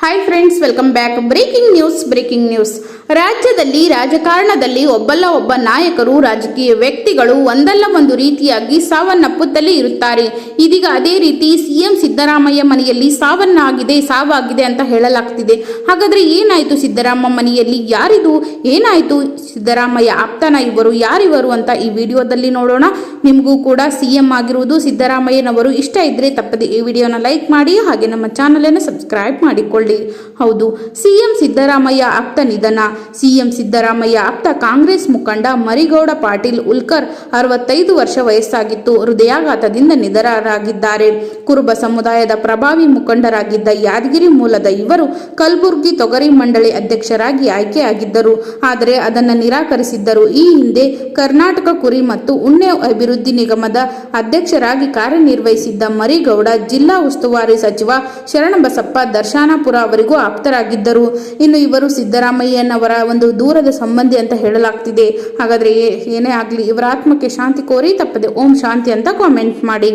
Hi friends welcome back breaking news breaking news ರಾಜ್ಯದಲ್ಲಿ, ರಾಜಕಾರಣದಲ್ಲಿ ಒಬ್ಬಲ್ಲ ಒಬ್ಬ ನಾಯಕರು, ರಾಜಕೀಯ ವ್ಯಕ್ತಿಗಳು ಒಂದಲ್ಲ ಒಂದು ರೀತಿಯಾಗಿ ಸಾವನ್ನಪ್ಪುತ್ತಲೇ ಇರುತ್ತಾರೆ. ಇದೀಗ ಅದೇ ರೀತಿ ಸಿಎಂ ಸಿದ್ದರಾಮಯ್ಯ ಮನೆಯಲ್ಲಿ ಸಾವನ್ನಾಗಿದೆ, ಸಾವಾಗಿದೆ ಅಂತ ಹೇಳಲಾಗ್ತಿದೆ. ಹಾಗಾದ್ರೆ ಏನಾಯ್ತು ಸಿದ್ದರಾಮ ಮನೆಯಲ್ಲಿ? ಯಾರಿದು? ಏನಾಯ್ತು ಸಿದ್ದರಾಮಯ್ಯ ಆಪ್ತನ ಇವರು, ಯಾರಿವರು ಅಂತ ಈ ವಿಡಿಯೋದಲ್ಲಿ ನೋಡೋಣ. ನಿಮಗೂ ಕೂಡ ಸಿಎಂ ಆಗಿರುವುದು ಸಿದ್ದರಾಮಯ್ಯನವರು. ಇಷ್ಟ ಇದ್ರೆ ತಪ್ಪದೆ ಈ ವಿಡಿಯೋನ ಲೈಕ್ ಮಾಡಿ, ಹಾಗೆ ನಮ್ಮ ಚಾನಲನ್ನು ಸಬ್ಸ್ಕ್ರೈಬ್ ಮಾಡಿಕೊಳ್ಳಿ. ಹೌದು, ಸಿಎಂ ಸಿದ್ದರಾಮಯ್ಯ ಆಪ್ತ ನಿಧನ. ಸಿಎಂ ಸಿದ್ದರಾಮಯ್ಯ ಆಪ್ತ ಕಾಂಗ್ರೆಸ್ ಮುಖಂಡ ಮರಿಗೌಡ ಪಾಟೀಲ್ ಉಲ್ಕರ್ ಅರವತ್ತೈದು ವರ್ಷ ವಯಸ್ಸಾಗಿತ್ತು. ಹೃದಯಾಘಾತದಿಂದ ನಿಧನರಾಗಿದ್ದಾರೆ. ಕುರುಬ ಸಮುದಾಯದ ಪ್ರಭಾವಿ ಮುಖಂಡರಾಗಿದ್ದ ಯಾದಗಿರಿ ಮೂಲದ ಇವರು ಕಲಬುರ್ಗಿ ತೊಗರಿ ಮಂಡಳಿ ಅಧ್ಯಕ್ಷರಾಗಿ ಆಯ್ಕೆಯಾಗಿದ್ದರು. ಆದರೆ ಅದನ್ನು ನಿರಾಕರಿಸಿದ್ದರು. ಈ ಹಿಂದೆ ಕರ್ನಾಟಕ ಕುರಿ ಮತ್ತು ಉಣ್ಣೆ ಅಭಿವೃದ್ಧಿ ನಿಗಮದ ಅಧ್ಯಕ್ಷರಾಗಿ ಕಾರ್ಯನಿರ್ವಹಿಸಿದ್ದ ಮರಿಗೌಡ ಜಿಲ್ಲಾ ಉಸ್ತುವಾರಿ ಸಚಿವ ಶರಣಬಸಪ್ಪ ದರ್ಶನಾಪುರ ಅವರಿಗೂ ಆಪ್ತರಾಗಿದ್ದರು. ಇನ್ನು ಇವರು ಸಿದ್ದರಾಮಯ್ಯನವರ ಒಂದು ದೂರದ ಸಂಬಂಧಿ ಅಂತ ಹೇಳಲಾಗ್ತಿದೆ. ಹಾಗಾದ್ರೆ ಏನೇ ಆಗಲಿ ಇವರ ಆತ್ಮಕ್ಕೆ ಶಾಂತಿ ಕೋರಿ ತಪ್ಪದೆ ಓಂ ಶಾಂತಿ ಅಂತ ಕಾಮೆಂಟ್ ಮಾಡಿ.